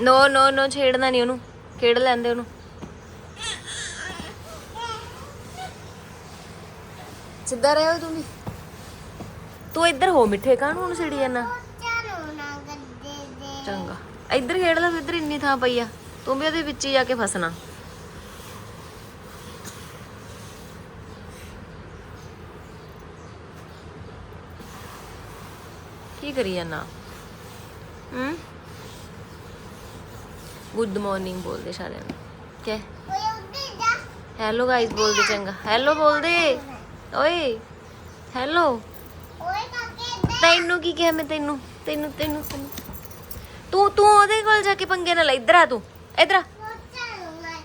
ਨੋ ਨੋ ਨੋ ਛੇੜਨਾ ਨਹੀਂ ਉਹਨੂੰ। ਖੇਡ ਲੈਂਦੇ ਉਹਨੂੰ। ਸਿੱਧਾ ਰਹਿ ਤੂੰ ਵੀ। ਤੂੰ ਇੱਧਰ ਹੋ ਮਿੱਠੇ, ਕਾਹਨੂੰ ਉਹਨੂੰ ਛੇੜੀ ਜਾਣਾ ਚੰਗਾ। ਇੱਧਰ ਖੇਡ ਲੈ ਇੱਧਰ ਇੰਨੀ ਥਾਂ ਪਈ ਆ। ਤੂੰ ਵੀ ਉਹਦੇ ਵਿੱਚ ਹੀ ਜਾ ਕੇ ਫਸਣਾ। ਕੀ ਕਰੀ ਜਾਣਾ ਹੂੰ? ਗੁੱਡ ਮਾਰਨਿੰਗ ਬੋਲਦੇ ਸਾਰਿਆਂ ਨੂੰ। ਕਿ ਹੈਲੋ ਗਾਇਸ ਬੋਲਦੇ ਚੰਗਾ। ਹੈਲੋ ਬੋਲਦੇ। ਓਏ। ਹੈਲੋ ਤੈਨੂੰ ਕੀ ਕਿਹਾ ਮੈਂ ਤੈਨੂੰ? ਤੈਨੂੰ ਤੈਨੂੰ ਤੈਨੂੰ। ਤੂੰ ਤੂੰ ਉਹਦੇ ਕੋਲ ਜਾ ਕੇ ਪੰਗੇ ਨਾਲ ਇੱਧਰ ਆ ਤੂੰ। ਇੱਧਰ ਆ।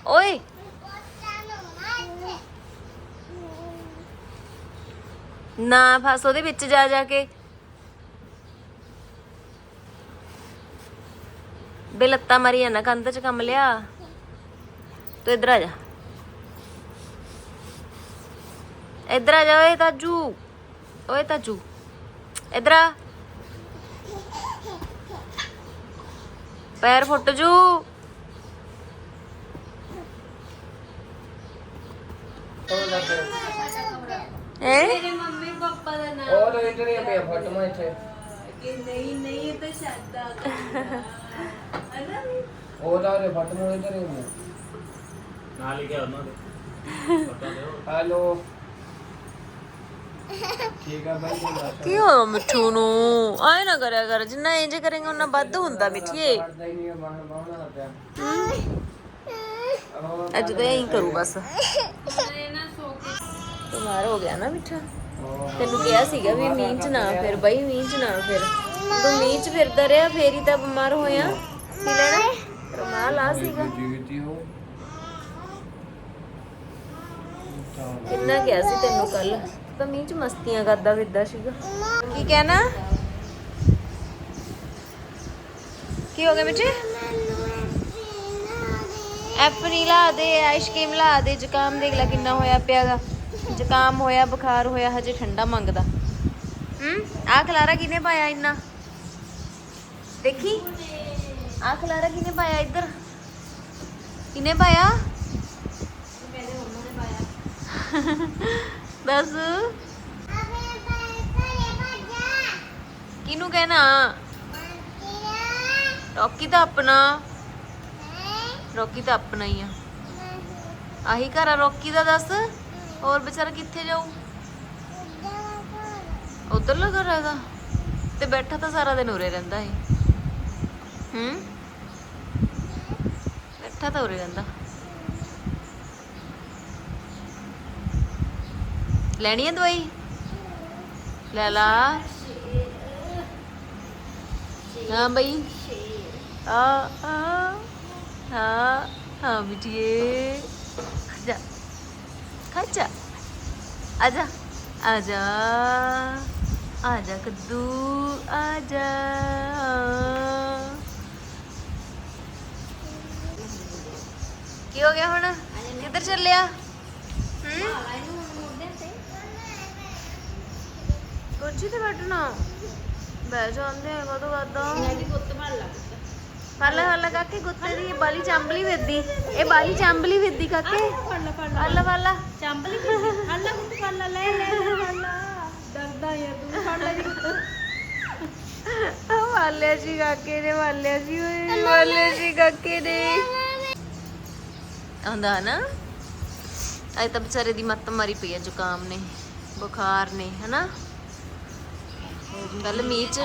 ਓਏ। ਨਾ ਫਸ ਉਹਦੇ ਵਿੱਚ ਜਾ ਜਾ ਕੇ। ਬੇ ਲੱਤਾਂ ਮਾਰੀ ਜਾਣਾ ਕੰਧ ਚ ਕੰਮ ਲਿਆ। ਤੂੰ ਇੱਧਰ ਆ ਜਾ। ਇੱਧਰ ਆ ਜਾ ਓਏ ਤਾਜੂ। ਓਏ ਤਾਜੂ। ਇੱਧਰ ਆ। ਪੈਰ ਫੁੱਟ ਜੂ। ਹੈ? ਮੰਮੀ ਪਾਪਾ ਦਾ ਨਾਮ। ਉਹ ਤਾਂ ਇੱਧਰ ਹੀ ਪਿਆ ਫੋਟੋਆਂ ਇੱਥੇ? ਕਿ ਨਹੀਂ ਨਹੀਂ ਇਹ ਤਾਂ ਸ਼ਾਦਾ ਹੀ ਹੈਲੋ। ਠੀਕ ਆ ਬਾਈ ਤੂੰ ਦੱਸ ਕੀ ਹੋਇਆ ਮਿੱਠੂ ਨੂੰ? ਆਏ ਨਾ ਕਰਿਆ ਕਰ ਜਿੰਨਾ ਇੰਜ ਕਰੇਗਾ ਉਹਨਾਂ ਵੱਧ ਹੁੰਦਾ ਮਿੱਠੀਏ। ਹੀ ਅੱਜ ਤਾਂ ਇਹੀ ਕਰੂ ਬਸ। ਬਿਮਾਰ ਹੋ ਗਿਆ ਨਾ ਮਿੱਠਾ। ਤੈਨੂੰ ਕਿਹਾ ਸੀਗਾ ਵੀ ਮੀਂਹ ਚ ਨਾ ਫਿਰ ਬਈ ਮੀਂਹ ਚ ਨਾ ਫਿਰ। ਤੂੰ ਮੀਂਹ ਚ ਫਿਰਦਾ ਰਿਹਾ ਫੇਰ ਹੀ ਤਾਂ ਬਿਮਾਰ ਹੋਇਆ। ਕੀ ਲੈਣਾ? ਰਮਾਲ ਆ ਸੀਗਾ। ਕਿੰਨਾ ਕਿਹਾ ਸੀ ਤੈਨੂੰ ਕੱਲ? ਤਾਂ ਮੀਂਹ ਚ ਮਸਤੀਆਂ ਕਰਦਾ ਫਿਰਦਾ ਸੀਗਾ। ਕੀ ਕਹਿਣਾ? ਕੀ ਹੋ ਗਿਆ ਮਿੱਠੇ ਐਪਰੀ ਲਾ ਦੇ ਆਈਸਕ੍ਰੀਮ ਲਾ ਦੇ। ਜ਼ੁਕਾਮ ਦੇਖ ਲੈ ਕਿੰਨਾ ਹੋਇਆ ਪਿਆਗਾ। ਜ਼ੁਕਾਮ ਹੋਇਆ ਬੁਖਾਰ ਹੋਇਆ ਹਜੇ ਠੰਡਾ ਮੰਗਦਾ। ਹੂੰ? ਆ ਖਲਾਰਾ ਕਿਨੇ ਪਾਇਆ ਇੰਨਾ? ਦੇਖੀ? ਆ ਖਲਾਰਾ ਕਿਨੇ ਪਾਇਆ ਇੱਧਰ? ਕਿਨੇ ਪਾਇਆ? ਦੱਸ। ਕਿਨੂੰ ਕਹਿਣਾ? ਰੌਕੀ ਤਾਂ ਆਪਣਾ। ਰੌਕੀ ਤਾਂ ਆਪਣਾ ਹੀ ਆ। ਆਹੀ ਘਰ ਆ, ਰੌਕੀ ਦਾ ਦੱਸ। ਹੋਰ ਵਿਚਾਰਾ ਕਿੱਥੇ ਜਾਊ? ਉਧਰਲਾ ਘਰ ਹੈਗਾ ਤੇ ਬੈਠਾ ਤਾਂ ਸਾਰਾ ਦਿਨ ਉਰੇ ਰਹਿੰਦਾ ਏ ਹੂੰ? ਬੈਠਾ ਤਾਂ ਉਰੇ ਰਹਿੰਦਾ। ਲੈਣੀ ਹੈ ਦਵਾਈ? ਲੈ ਲਾ। ਹਾਂ ਬਈ। ਆ ਆ ਹਾਂ ਹਾਂ ਬਿਟੀਏ। ਜਾ। ਖਾਜਾ ਆਜਾ ਆਜਾ ਆਜਾ ਕੱਦੂ। ਆਜਾ ਕੀ ਹੋ ਗਿਆ ਹੁਣ? ਕਿੱਧਰ ਚੱਲਿਆ? ਹੂੰ? ਕੁਰਸੀ ਤੇ ਬੈਠਣਾ ਬਹਿ ਜਾਂਦੇ ਆ ਕਦੋਂ ਕਰਦਾ? ਮੇਰੀ ਗੁੱਤ ਭਰ ਫੜ ਲੈ ਫੜ ਲੈ ਕਾਕੇ ਗੁੱਤੇ ਦੀ ਇਹ ਬਾਲੀ ਚਾਂਬਲੀ ਵੇਦੀ। ਇਹ ਬਾਲੀ ਚਾਂਬਲੀ ਵੇਦੀ ਕਾਕੇ। ਫੜ ਲੈ ਫੜ ਫੜ ਲੈ ਫੜ ਲੈ। ਚੰਬਲੀ ਫੜ ਲੈ ਗੁੱਤ ਫੜ ਲੈ ਲੈ ਲੈ ਲੈ, ਫੜ ਲੈ। ਡਰਦਾ ਯਾਰ ਤੂੰ ਫੜ ਲੈ ਜੀ। ਵਾਲਿਆ ਜੀ ਕਾਕੇ ਨੇ ਵਾਲਿਆ ਜੀ ਓਏ ਵਾਲਿਆ ਜੀ ਕਾਕੇ ਨੇ ਆਉਂਦਾ ਨਾ। ਅੱਜ ਤਾਂ ਵਿਚਾਰੇ ਦੀ ਮੱਤ ਮਾਰੀ ਪਈ ਆ, ਜ਼ੁਕਾਮ ਨੇ, ਬੁਖਾਰ ਨੇ, ਹਨਾ। ਕੱਲ ਮੀਂਹ ਚ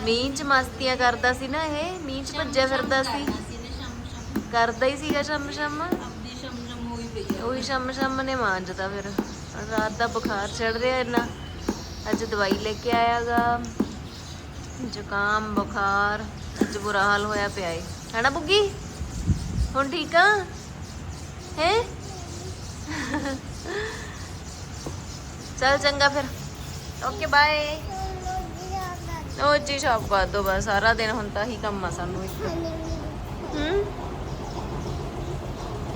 ਮੀਂਹ ਚ ਮਸਤੀਆਂ ਕਰਦਾ ਸੀ ਨਾ ਇਹ, ਮੀਂਹ ਚ ਭੱਜਿਆ ਫਿਰਦਾ ਸੀ। ਕਰਦਾ ਹੀ ਸੀਗਾ ਸ਼ਮ ਸ਼ਮ। ਆਪਦੀ ਸ਼ਮ ਸ਼ਮ ਹੋਈ ਪਈ ਉਹੀ ਸ਼ਮ ਸ਼ਮ ਨੇ ਮਾਂਜਦਾ ਫਿਰ। ਰਾਤ ਦਾ ਬੁਖਾਰ ਚੜ ਰਿਹਾ ਇੰਨਾ। ਅੱਜ ਦਵਾਈ ਲੈ ਕੇ ਆਇਆਗਾ। ਜ਼ੁਕਾਮ, ਬੁਖਾਰ, ਅੱਜ ਬੁਰਾ ਹਾਲ ਹੋਇਆ ਪਿਆ ਏ। ਹੈਨਾ ਬੁੱਗੀ? ਹੁਣ ਠੀਕ ਆ? ਹੈ? ਚਲ ਚੰਗਾ ਫਿਰ। ਓਕੇ ਬਾਏ ਉਹ ਜੀ ਸ਼ਾਪ ਕਰ ਦੋ ਬਸ ਸਾਰਾ ਦਿਨ ਹੁਣ ਤਾਂ ਹੀ ਕੰਮ ਆ ਸਾਨੂੰ ਇੱਕ। ਹੂੰ?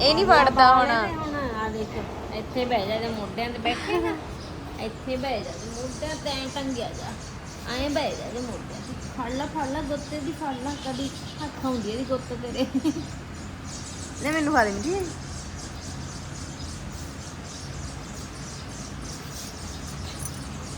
ਇਹ ਨਹੀਂ ਵੜਦਾ ਹੁਣ। ਹੁਣ ਆ ਦੇਖ ਇੱਥੇ ਬਹਿ ਜਾ ਤੇ ਮੋਢਿਆਂ ਤੇ ਬੈਠੇ ਨਾ। ਇੱਥੇ ਬਹਿ ਜਾ ਤੇ ਮੋਢਿਆਂ ਤੇ ਐਂ ਟੰਗਿਆ ਜਾ। ਐਂ ਬਹਿ ਜਾ ਤੇ ਮੋਢਿਆਂ ਤੇ। ਫੜ ਲਾ ਫੜ ਲਾ ਗੁੱਤੇ ਦੀ ਫੜ ਲਾ। ਕਦੀ ਹੱਥ ਆਉਂਦੀ ਦੀ ਗੁੱਤ ਤੇਰੇ। ਲੈ ਮੈਨੂੰ ਖਾ ਦੇ